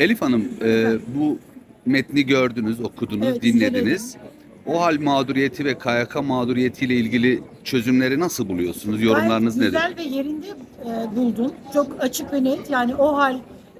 Elif Hanım, e, bu metni gördünüz, okudunuz, Evet, dinlediniz. O hal mağduriyeti ve KYK mağduriyetiyle ilgili çözümleri nasıl buluyorsunuz? Yorumlarınız Gayet nedir? Güzel ve yerinde e, buldum. Çok açık ve net. Yani o hal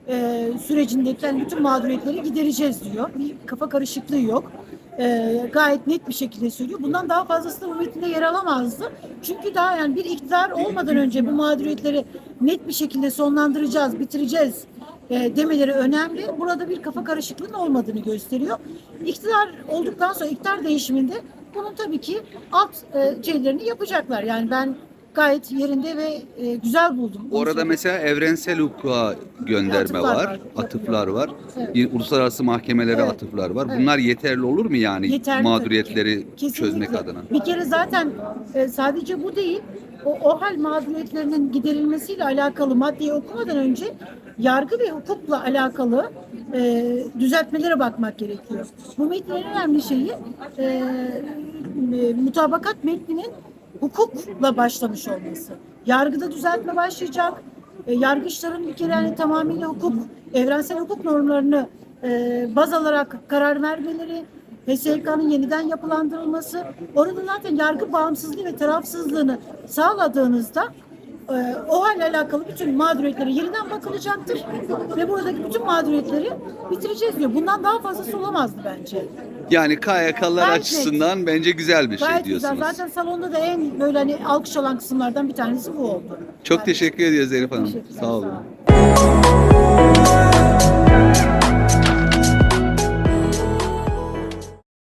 e, sürecindeyken bütün mağduriyetleri gidereceğiz diyor. Bir kafa karışıklığı yok. E, gayet net bir şekilde söylüyor. Bundan daha fazlası da bu metinde yer alamazdı. Çünkü daha yani bir iktidar olmadan önce bu mağduriyetleri net bir şekilde sonlandıracağız, bitireceğiz e, demeleri önemli. Burada bir kafa karışıklığının olmadığını gösteriyor. İktidar olduktan sonra iktidar değişiminde bunun tabii ki alt e, şeylerini yapacaklar. Yani ben gayet yerinde ve e, güzel buldum. Orada söyleyeyim. mesela evrensel hukuka gönderme Atıflar var, var, atıflar var. Evet. Uluslararası mahkemelere Evet. atıflar var. Evet. Bunlar yeterli olur mu yani Yeterli mağduriyetleri ki. çözmek Kesinlikle. adına? Bir kere zaten e, sadece bu değil. O, o hal mağduriyetlerinin giderilmesiyle alakalı maddeyi okumadan önce yargı ve hukukla alakalı e, düzeltmelere bakmak gerekiyor. Bu metnin en önemli şeyi e, e, mutabakat metninin hukukla başlamış olması. Yargıda düzeltme başlayacak. E, yargıçların bir kere yani tamamıyla hukuk, evrensel hukuk normlarını e, baz alarak karar vermeleri, HSYK'nın yeniden yapılandırılması, orada zaten yargı bağımsızlığı ve tarafsızlığını sağladığınızda o halle alakalı bütün mağduriyetlere yeniden bakılacaktır ve buradaki bütün mağduriyetleri bitireceğiz diyor. Bundan daha fazlası olamazdı bence. Yani KYK'lar Gayet açısından bence güzel bir şey Gayet güzel. diyorsunuz. Zaten salonda da en böyle hani alkış alan kısımlardan bir tanesi bu oldu. Çok teşekkür ediyoruz Elif Hanım. Teşekkürler, Sağ olun. sağ olun.